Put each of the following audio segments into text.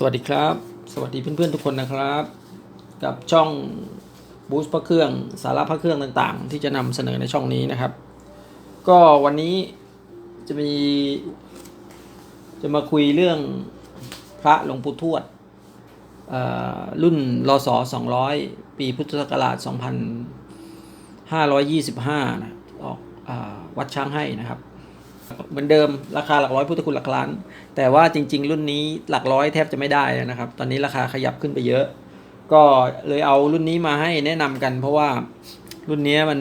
สวัสดีครับ สวัสดีเพื่อนๆทุกคนนะครับ กับช่องบูสต์พระเครื่องสาระพระเครื่องต่างๆ ที่จะนำเสนอในช่องนี้นะครับ ก็วันนี้จะมี จะมาคุยเรื่องพระหลวงปู่ทวดเอ่อรุ่นรศ200 ปีพุทธศักราช 2525นะออกอวัดช้างให้นะครับ เหมือนเดิมราคาหลักร้อยพุทธคุณหลักล้าน แต่ว่าจริง ๆ รุ่นนี้หลักร้อยแทบจะไม่ได้นะครับ ตอนนี้ราคาขยับขึ้นไปเยอะ ก็เลยเอารุ่นนี้มาให้แนะนำกัน เพราะว่ารุ่นนี้มัน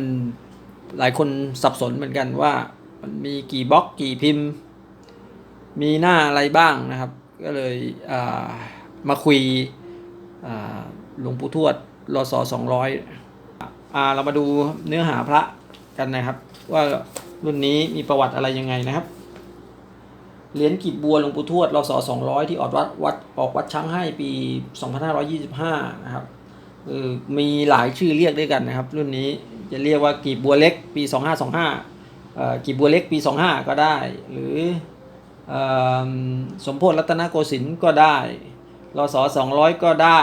หลายคนสับสนเหมือนกันว่ามันมีกี่บล็อกกี่พิมพ์ มีหน้าอะไรบ้างนะครับ ก็เลยามาคุยหลวงปู่ทวดรศสองร้อยอ่าเรามาดูเนื้อหาพระกันนะครับ ว่า รุ่นนี้มีประวัติอะไรยังไงนะครับ เหรียญกีบบัวหลวงปู่ทวดรศ200ที่ออกวัดวัดออกวัดช้างให้ปี 2525 นะครับออมีหลายชื่อเรียกด้วยกันนะครับ รุ่นนี้จะเรียกว่ากีบบัวเล็กปี 2525ออกีบบัวเล็กปี 25 ก็ได้ หรือออสมโพธิรัตนโกสินทร์ก็ได้รศ200ก็ได้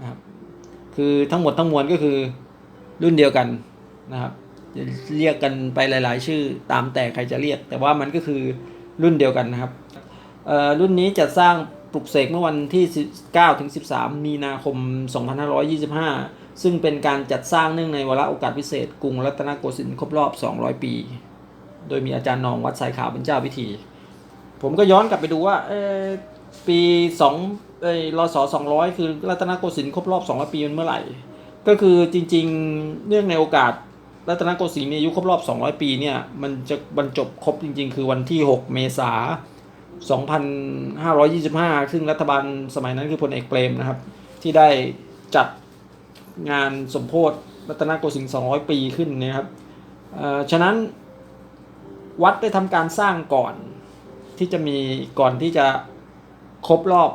นะครับคือทั้งหมดทั้งมวลก็คือรุ่นเดียวกันนะครับ เรียกกันไปหลาย ๆ ชื่อตามแต่ใครจะเรียก แต่ว่ามันก็คือรุ่นเดียวกันนะครับรุ่นนี้จะสร้างปลุกเสกเมื่อวันที่19ถึง13 มีนาคม 2525 ซึ่งเป็นการจัดสร้างเนื่องในวาระโอกาสพิเศษ กรุงรัตนโกสินทร์ครบรอบ 200 ปี โดยมีอาจารย์นองวัดสายขาวเป็นเจ้าพิธี ผมก็ย้อนกลับไปดูว่าเอ่อปี2เอ้ยรศ200 คือรัตนโกสินทร์ครบรอบ 200 ปีมันเมื่อไหร่ ก็คือจริง ๆ เนื่องในโอกาส รัตนโกสินทร์มีอายุครบรอบ 200 ปีเนี่ย มันจะบรรจบครบจริง ๆ คือวันที่ 6 เมษายน2525 ซึ่งรัฐบาลสมัยนั้นคือพลเอกเปรมนะครับ ที่ได้จัดงานสมโพธิรัตนโกสินทร์ 200 ปีขึ้นนะครับฉะนั้นวัดได้ทำการสร้างก่อนที่จะมีก่อนที่จะครบรอบ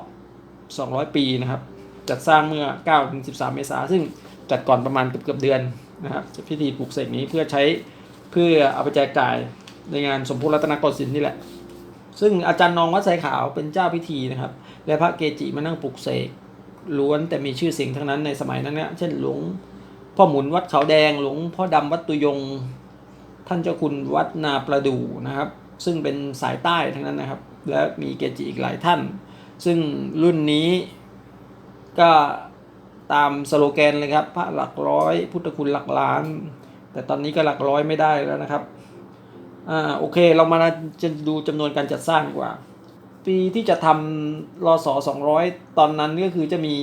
200 ปีนะครับ จัดสร้างเมื่อ9-13 เมษายนซึ่งจัดก่อนประมาณเกือบเดือน นะครับพิธีปลุกเสกนี้เพื่อใช้เพื่อเอาไปแจกจ่ายในงานสมโพธิรัตนโกสินทร์นี่แหละ ซึ่งอาจารย์นองวัดสายขาวเป็นเจ้าพิธีนะครับ และพระเกจิมานั่งปลุกเสกล้วนแต่มีชื่อเสียงทั้งนั้นในสมัยนั้นเนี่ยเช่นหลวงพ่อหมุนวัดเขาแดงหลวงพ่อดำวัดตุยง ท่านเจ้าคุณวัดนาประดูนะครับ ซึ่งเป็นสายใต้ทั้งนั้นนะครับ และมีเกจิอีกหลายท่าน ซึ่งรุ่นนี้ก็ ตามสโลแกนเลยครับ พระหลักร้อย พุทธคุณหลักล้าน แต่ตอนนี้ก็หลักร้อยไม่ได้แล้วนะครับอ่าโอเคเรามาจะดูจำนวนการจัดสร้างกว่า ปีที่จะทำรอสอ200ตอนนั้นก็คือจะมี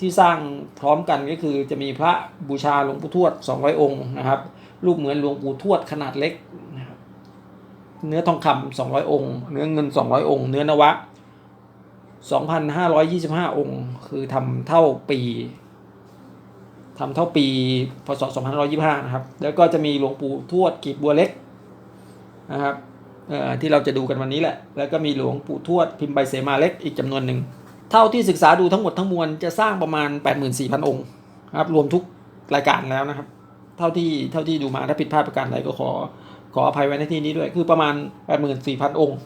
ที่สร้างพร้อมกันก็คือจะมีพระบูชาหลวงปู่ทวด 200 องค์นะครับรูปเหมือนหลวงปู่ทวดขนาดเล็ก เนื้อทองคำ200 องค์ เนื้อเงิน 200 องค์ เนื้อนวะ 2,525 องค์ คือทำเท่าปีทำเท่าปีพศ2525 นะครับ แล้วก็จะมีหลวงปู่ทวดกีบบัวเล็กนะครับที่เราจะดูกันวันนี้แหละ แล้วก็มีหลวงปู่ทวดพิมพ์ใบเสมาเล็กอีกจำนวนหนึ่ง เท่าที่ศึกษาดูทั้งหมดทั้งมวลจะสร้างประมาณ 84,000 องค์ครับรวมทุกรายการแล้วนะครับ เท่าที่เท่าที่ดูมาถ้าผิดพลาดประการใดก็ขอขออภัยไว้ในที่นี้ด้วย คือประมาณ 84,000 องค์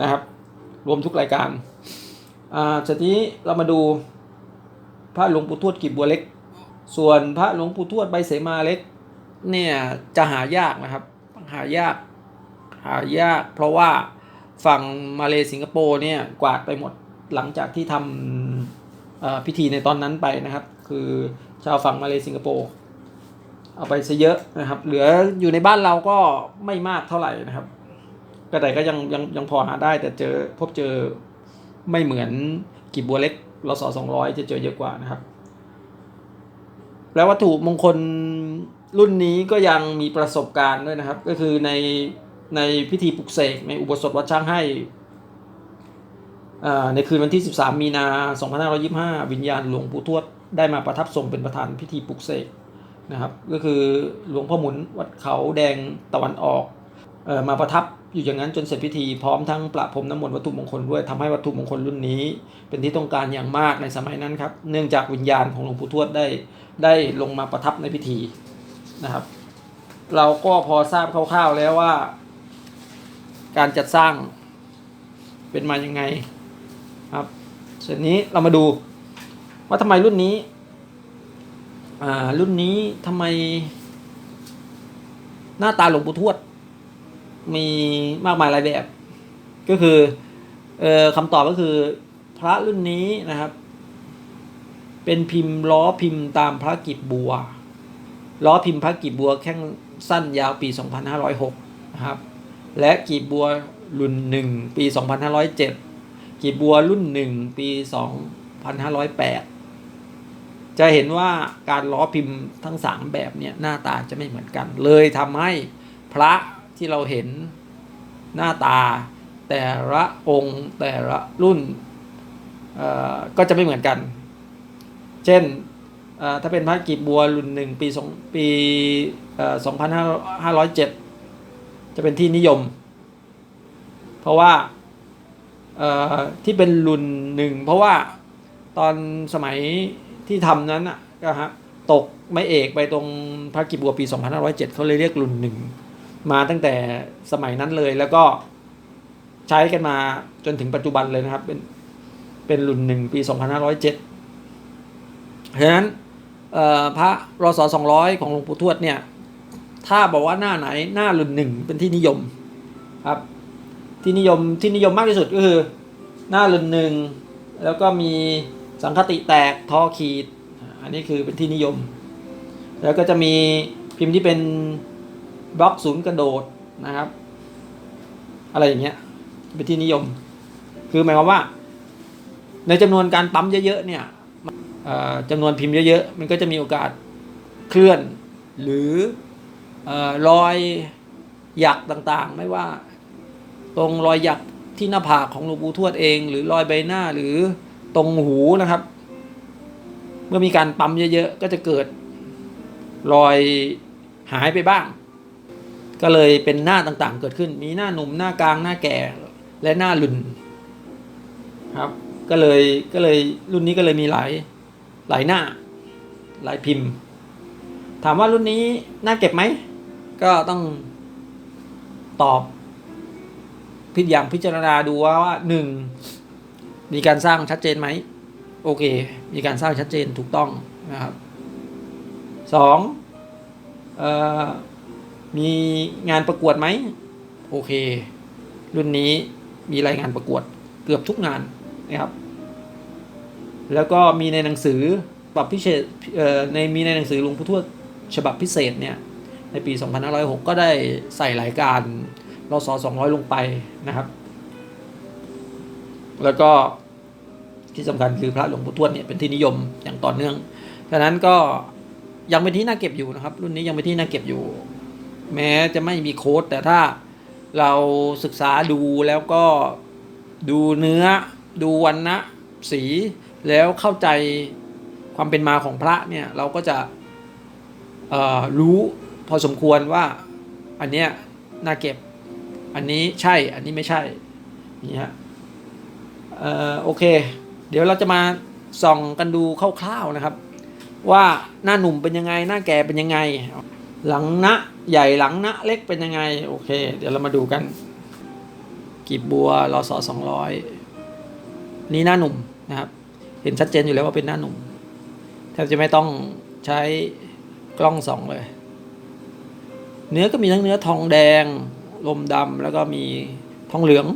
นะครับ รวมทุกรายการ อ่าจากนี้เรามาดูพระหลวงปู่ทวดกีบบัวเล็ก ส่วนพระหลวงปู่ทวดใบเสมาเล็กเนี่ยจะหายากนะครับ หายาก หายาก เพราะว่าฝั่งมาเลสิงคโปร์เนี่ยกวาดไปหมดหลังจากที่ทำพิธีในตอนนั้นไปนะครับ คือชาวฝั่งมาเลสิงคโปร์เอาไปซะเยอะนะครับ เหลืออยู่ในบ้านเราก็ไม่มากเท่าไหร่นะครับ ก็แต่ก็ยังยังยังพอหาได้แต่เจอพบเจอ ไม่เหมือนกีบบัวเล็กรศสองร้อยจะเจอเยอะกว่านะครับ แล้ววัตถุมงคลรุ่นนี้ก็ยังมีประสบการณ์ด้วยนะครับ ก็คือในในพิธีปลุกเสกในอุโบสถวัดช้างให้อ่าในคืนวันที่ 13 มีนา 2525 วิญญาณหลวงปู่ทวดได้มาประทับทรงเป็นประธานพิธีปลุกเสกนะครับ ก็คือหลวงพ่อหมุนวัดเขาแดงตะวันออก มาประทับอยู่อย่างนั้นจนเสร็จพิธีพร้อมทั้งประพรมน้ำมนต์วัตถุมงคลด้วยทำให้วัตถุมงคลรุ่นนี้ เป็นที่ต้องการอย่างมากในสมัยนั้นครับ เนื่องจากวิญญาณของหลวงปู่ทวดได้ได้ลงมาประทับในพิธีนะครับ เราก็พอทราบคร่าวๆแล้วว่า การจัดสร้างเป็นมายังไงครับส่วนนี้เรามาดูว่าทำไมรุ่นนี้อ่ารุ่นนี้ทำไมหน้าตาหลวงปู่ทวด มีมากมายหลายแบบ ก็คือเอ่อคำตอบก็คือ พระรุ่นนี้นะครับ เป็นพิมพ์ล้อพิมพ์ตามพระกิจบัว ล้อพิมพ์พระกีบบัวแข้งสั้นยาวปี 2506 นะครับ และกีบบัวรุ่น 1 ปี 2507 กีบบัวรุ่น 1 ปี 2508 จะเห็นว่าการล้อพิมพ์ทั้ง 3 แบบเนี่ยหน้าตาจะไม่เหมือนกัน เลยทำให้พระ ที่เราเห็นหน้าตา แต่ละองค์แต่ละรุ่นก็จะไม่เหมือนกัน เช่นถ้าเป็นพระกีบบัวรุ่นหนึ่งปีสองปีสองพันห้าร้อยเจ็ดจะเป็นที่นิยม เพราะว่าที่เป็นรุ่นหนึ่งเพราะว่าตอนสมัยที่ทำนั้นอะก็ฮะตกไม่เอกไปตรงพระกีบบัวปี 2507เขาเลยเรียกรุ่นหนึ่ง มาตั้งแต่สมัยนั้นเลยแล้วก็ใช้กันมาจนถึงปัจจุบันเลยนะครับ เป็นเป็นรุ่นหนึ่งปี 2507 เพราะฉะนั้นเอ่อพระรศสองร้อยของหลวงปู่ทวดเนี่ย ถ้าบอกว่าหน้าไหนหน้ารุ่นหนึ่งเป็นที่นิยมครับ ที่นิยมที่นิยมมากที่สุดก็คือหน้ารุ่นหนึ่งแล้วก็มีสังคติแตกทอขีด อันนี้คือเป็นที่นิยม แล้วก็จะมีพิมพ์ที่เป็น บล็อกศูนย์กระโดดนะครับ อะไรอย่างเงี้ยเป็นที่นิยม คือหมายความว่า ในจำนวนการปั๊มเยอะๆเนี่ยจำนวนพิมพ์เยอะๆมันก็จะมีโอกาสเคลื่อน หรือเออรอยหยักต่างๆ ไม่ว่า ตรงรอยหยักที่หน้าผากของหลวงปู่ทวดเอง หรือรอยใบหน้าหรือตรงหูนะครับ เมื่อมีการปั๊มเยอะๆ ก็จะเกิดรอยหายไปบ้าง ก็เลยเป็นหน้าต่างๆ เกิดขึ้น มีหน้าหนุ่มหน้ากลางหน้าแก่และหน้าหลุนครับ ก็เลยก็เลยรุ่นนี้ก็เลยมีหลายหลายหน้า หลายพิมพ์ ถามว่ารุ่นนี้น่าเก็บไหม ก็ต้องตอบพิจอย่างพิจารณาดูว่าว่าหนึ่งมีการสร้างชัดเจนไหม โอเค มีการสร้างชัดเจนถูกต้องนะครับสองเอ่อ มีงานประกวดไหมโอเค รุ่นนี้มีรายงานประกวดเกือบทุกงานนะครับ แล้วก็มีในหนังสือปรับพิเศษในมีในหนังสือหลวงพ่อทวดฉบับพิเศษเนี่ยในปี 2506 ก็ได้ใส่รายการรศ200 ลงไปนะครับ แล้วก็ที่สำคัญคือพระหลวงปู่ทวดเนี่ยเป็นที่นิยมอย่างต่อเนื่องดังนั้นก็ยังเป็นที่น่าเก็บอยู่นะครับ รุ่นนี้ยังเป็นที่น่าเก็บอยู่ แม้จะไม่มีโค้ดแต่ถ้าเราศึกษาดูแล้วก็ดูเนื้อดูวันนะสีแล้วเข้าใจความเป็นมาของพระเนี่ย เราก็จะรู้พอสมควรว่าอันเนี้ยน่าเก็บ อันนี้ใช่อันนี้ไม่ใช่นี่ฮะออโอเค เดี๋ยวเราจะมาส่องกันดูคร่าวๆนะครับ ว่าหน้าหนุ่มเป็นยังไง หน้าแก่เป็นยังไง หลังนะใหญ่หลังนะเล็กเป็นยังไง โอเค เดี๋ยวเรามาดูกัน กีบบัวรอสอสองร้อยนี่หน้าหนุ่มนะครับ เห็นชัดเจนอยู่แล้วว่าเป็นหน้าหนุ่มแทบจะไม่ต้องใช้กล้องสองเลย เนื้อก็มีทั้งเนื้อทองแดง ลมดำแล้วก็มีทองเหลือง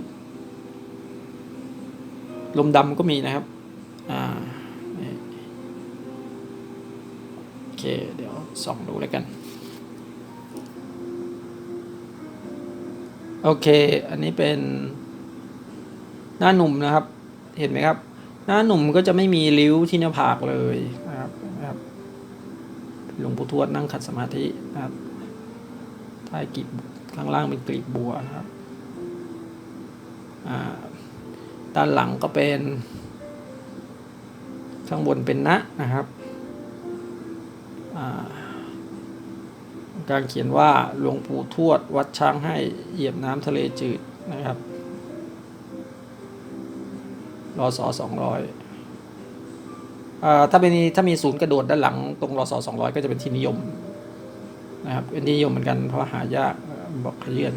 ลมดำก็มีนะครับอ่าโอเค เดี๋ยวส่องดูแล้วกัน โอเค อันนี้เป็นหน้าหนุ่มนะครับ เห็นไหมครับ หน้าหนุ่มก็จะไม่มีริ้วที่หน้าผากเลยนะครับนะครับหลวงปู่ทวดนั่งขัดสมาธินะครับใต้กีบข้างล่างเป็นกลีบบัวนะครับอ่าด้านหลังก็เป็น ข้างบนเป็นนะนะครับอ่า การเขียนว่าหลวงปู่ทวด วัดช้างให้เหยียบน้ำทะเลจืดนะครับรอสอสองร้อยถ้าเป็นถ้ามีศูนย์กระโดดด้านหลังตรงรอสอสองร้อยก็จะเป็นที่นิยมนะครับเป็นที่นิยมเหมือนกันเพราะหายากบอกขยื่น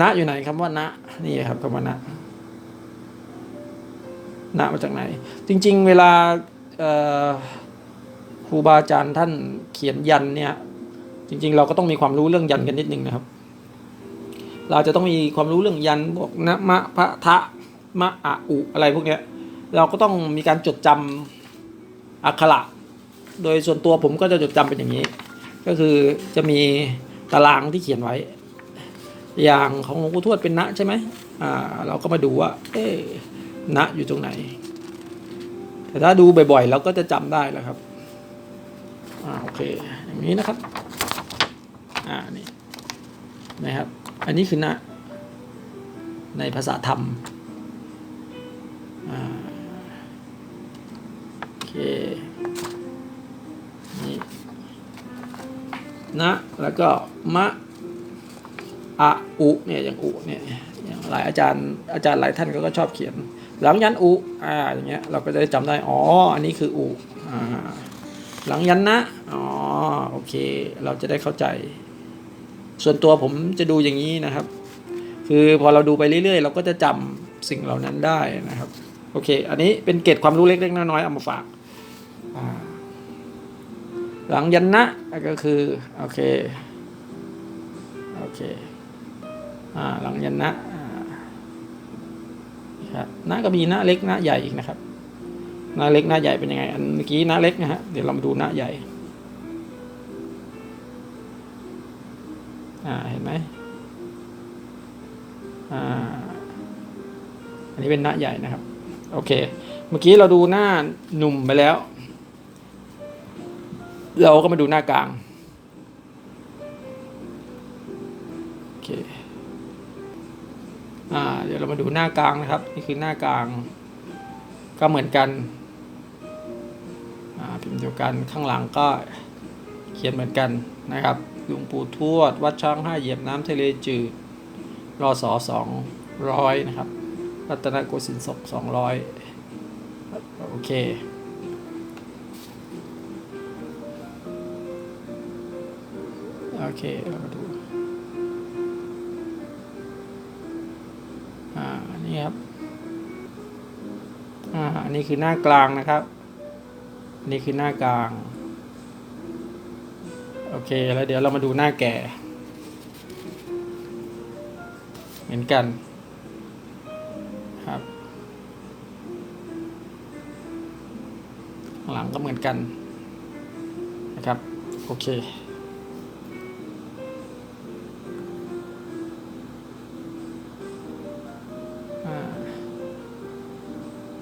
ณอยู่ไหนคำว่าณนี่ครับคำว่าณณมาจากไหน จริง ๆ เวลาครูบาอาจารย์ท่านเขียนยันเนี่ย จริงๆ เราก็ต้องมีความรู้เรื่องยันกันนิดนึงนะครับ เราจะต้องมีความรู้เรื่องยันพวกนะมะพะทะมะอะอุอะไรพวกเนี้ย เราก็ต้องมีการจดจำอักขระ โดยส่วนตัวผมก็จะจดจำเป็นอย่างนี้ ก็คือจะมีตารางที่เขียนไว้ อย่างของหลวงปู่ทวดเป็นนะใช่ไหมอ่าเราก็มาดูว่า เอ๊นะอยู่ตรงไหน แต่ถ้าดูบ่อยๆ เราก็จะจำได้แล้วครับอ่าโอเค อย่างนี้นะครับ อ่านี่นะครับ อันนี้คือนะในภาษาธรรมอ่าโอเคนี่นะแล้วก็มะอะอุเนี่ยอย่างอุเนี่ยอย่างหลายอาจารย์อาจารย์หลายท่านก็ก็ชอบเขียน หลังยันอุอ่าอย่างเงี้ยเราก็จะได้จำได้อ๋ออันนี้คืออุอ่าหลังยันนะอ๋อโอเค เราจะได้เข้าใจ ส่วนตัวผมจะดูอย่างนี้นะครับ คือพอเราดูไปเรื่อยๆ เราก็จะจำสิ่งเหล่านั้นได้นะครับ โอเค อันนี้เป็นเกร็ดความรู้เล็กๆน้อยๆเอามาฝากอ่าหลังยันนะก็คือ โอเค โอเคอ่าหลังยันนะอ่าครับนะก็มีหนะเล็กหนะใหญ่อีกนะครับหนะเล็กหนะใหญ่เป็นยังไง อันเมื่อกี้หนะเล็กนะฮะเดี๋ยวเรามาดูหนะใหญ่ อ่าเห็นไหมอ่าอันนี้เป็นหนะใหญ่นะครับ โอเค เมื่อกี้เราดูหน้าหนุ่มไปแล้ว เราก็มาดูหน้ากลางโอเคอ่าเดี๋ยวเรามาดูหน้ากลางนะครับ นี่คือหน้ากลาง ก็เหมือนกันอ่าพิมพ์เดียวกันข้างหลังก็เขียนเหมือนกันนะครับ หลวงปู่ทวด วัดช้างห้าเหยียบน้ำทะเลจืดรอสอสองร้อยนะครับ รัตนโกสินทร์ศกสองร้อยโอเคโอเคเรามาดูอ่านี่ครับอ่าอันนี้คือหน้ากลางนะครับ นี่คือหน้ากลาง โอเค แล้วเดี๋ยวเรามาดูหน้าแก่ เหมือนกันครับหลังก็เหมือนกันนะครับ โอเค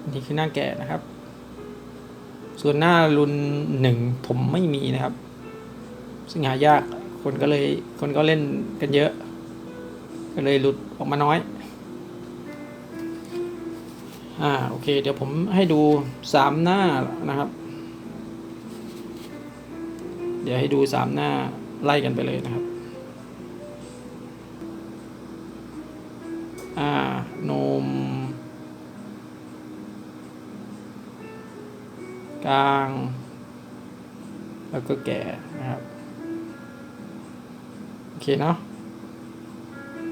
นนี้คือหน้าแก่นะครับ ส่วนหน้ารุ่นหนึ่งผมไม่มีนะครับ ซึ่งหายากคนก็เลยคนก็เล่นกันเยอะ ก็เลยหลุดออกมาน้อย อ่าโอเค เดี๋ยวผมให้ดูสามหน้านะครับ เดี๋ยวให้ดูสามหน้าไล่กันไปเลยนะครับ อ่านม กลาง แล้วก็แก่นะ เคเนาะ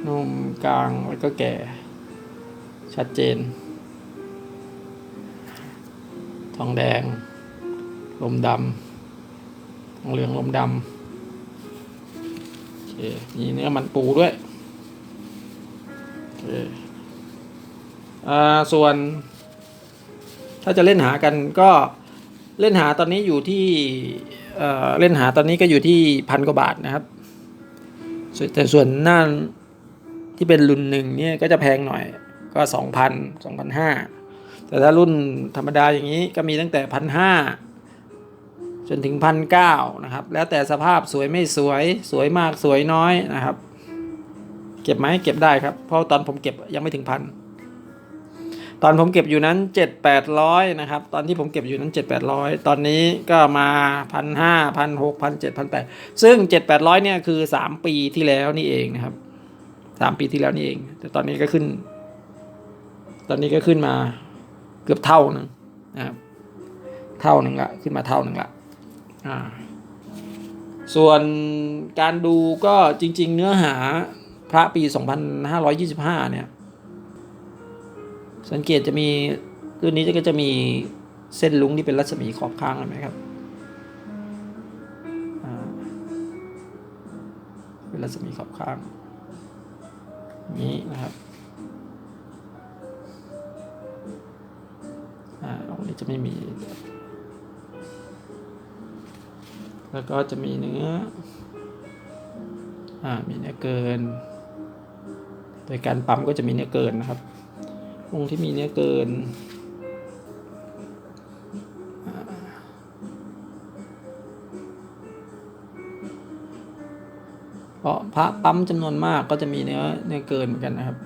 นมกลางแล้วก็แก่ ชัดเจน ทองแดง ลมดำทองเหลืองลมดำโอเคมีเนื้อมันปูด้วยโอเคอ่าส่วน ถ้าจะเล่นหากันก็เล่นหาตอนนี้อยู่ที่เอ่อเล่นหาตอนนี้ก็อยู่ที่พันกว่าบาทนะครับ แต่ส่วนหน้าที่เป็นรุ่นหนึ่งเนี่ยก็จะแพงหน่อยก็สองพันสองพันห้าแต่ถ้ารุ่นธรรมดาอย่างนี้ก็มีตั้งแต่พันห้าจนถึงพันเก้านะครับ แล้วแต่สภาพสวยไม่สวยสวยมากสวยน้อยนะครับ เก็บไหมเก็บได้ครับ เพราะตอนผมเก็บยังไม่ถึงพัน ตอนผมเก็บอยู่นั้นเจ็ดแปดร้อยนะครับ ตอนที่ผมเก็บอยู่นั้นเจ็ดแปดร้อยตอนนี้ก็มาพันห้าพันหกพันเจ็ดพันแปดซึ่งเจ็ดแปดร้อยเนี่ยคือสามปีที่แล้วนี่เองนะครับสามปีที่แล้วนี่เอง แต่ตอนนี้ก็ขึ้น ตอนนี้ก็ขึ้นมาเกือบเท่านึงนะครับ เท่านึงละ ขึ้นมาเท่านึงละอ่าส่วนการดูก็จริง ๆ เนื้อหาพระปี 2525 เนี่ย สังเกตจะมีรุ่นนี้ก็จะมีเส้นลุงที่เป็นรัศมีขอบข้างเห็นไหมครับเป็นรัศมีขอบข้างอย่างนี้นะครับอ่าตรงนี้จะไม่มี แล้วก็จะมีเนื้ออ่ามีเนื้อเกิน โดยการปั๊มก็จะมีเนื้อเกินนะครับ องที่มีเนื้อเกินเพราะพระปั๊มจำนวนมากก็จะมีเนื้อเนื้อเกินเหมือนกันนะครับ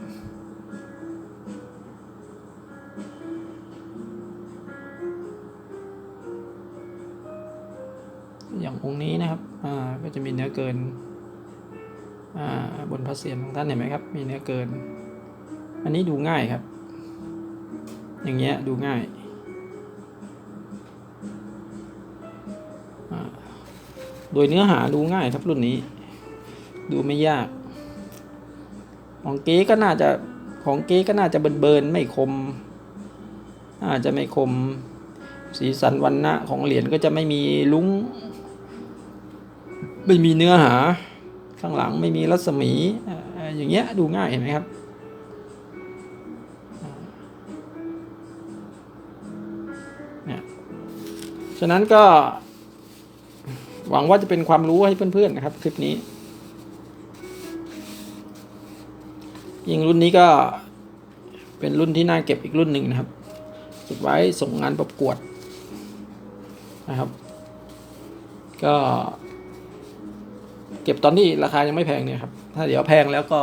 อย่างองค์นี้นะครับ อ่า ก็จะมีเนื้อเกิน อ่า บนพระเศียรของท่านเห็นไหมครับ มีเนื้อเกิน อันนี้ดูง่ายครับ อย่างเงี้ยดูง่ายอ่าโดยเนื้อหาดูง่ายครับรุ่นนี้ ดูไม่ยาก ของเก๊ก็น่าจะของเก๊ก็น่าจะเบิร์นเบิร์นๆไม่คม อาจจะไม่คม สีสันวันณะของเหรียญก็จะไม่มีลุงไม่มีเนื้อหา ข้างหลังไม่มีรัศมีอ่าอย่างเงี้ยดูง่ายเห็นไหมครับ ฉะนั้นก็ หวังว่าจะเป็นความรู้ให้เพื่อนๆนะครับ คลิปนี้ ยิงรุ่นนี้ก็เป็นรุ่นที่น่าเก็บอีกรุ่นหนึ่งนะครับ เก็บไว้ส่งงานประกวดนะครับ ก็ เก็บตอนที่ราคายังไม่แพงเนี่ยครับ ถ้าเดี๋ยวแพงแล้วก็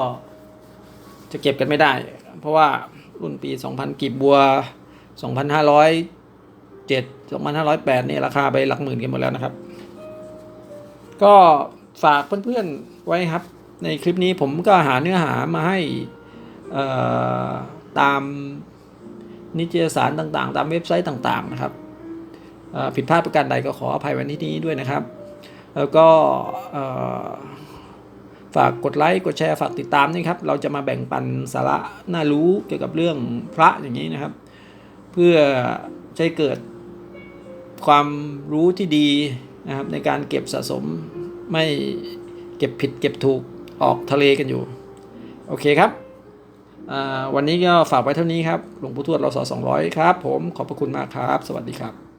จะเก็บกันไม่ได้ เพราะว่ารุ่นปี 2000 กีบบัว 2,507 2,508เนี่ยราคาไปหลักหมื่นกันหมดแล้วนะครับ ก็ฝากเพื่อนๆไว้ครับ ในคลิปนี้ผมก็หาเนื้อหามาให้ตามนิตยสารต่างๆ ตามเว็บไซต์ต่างๆนะครับผิดพลาดประการใดก็ขออภัยวันที่นี้ด้วยนะครับ แล้วก็ฝากกดไลค์กดแชร์ฝากติดตามนี่ครับ เราจะมาแบ่งปันสาระน่ารู้เกี่ยวกับเรื่องพระอย่างนี้นะครับ เพื่อใช้เกิด ความรู้ที่ดีนะครับในการเก็บสะสมไม่เก็บผิดเก็บถูกออกทะเลกันอยู่ โอเคครับ วันนี้ก็ฝากไว้เท่านี้ครับหลวงปู่ทวดเราสอ200 ครับ ผมขอบพระคุณมากครับ สวัสดีครับ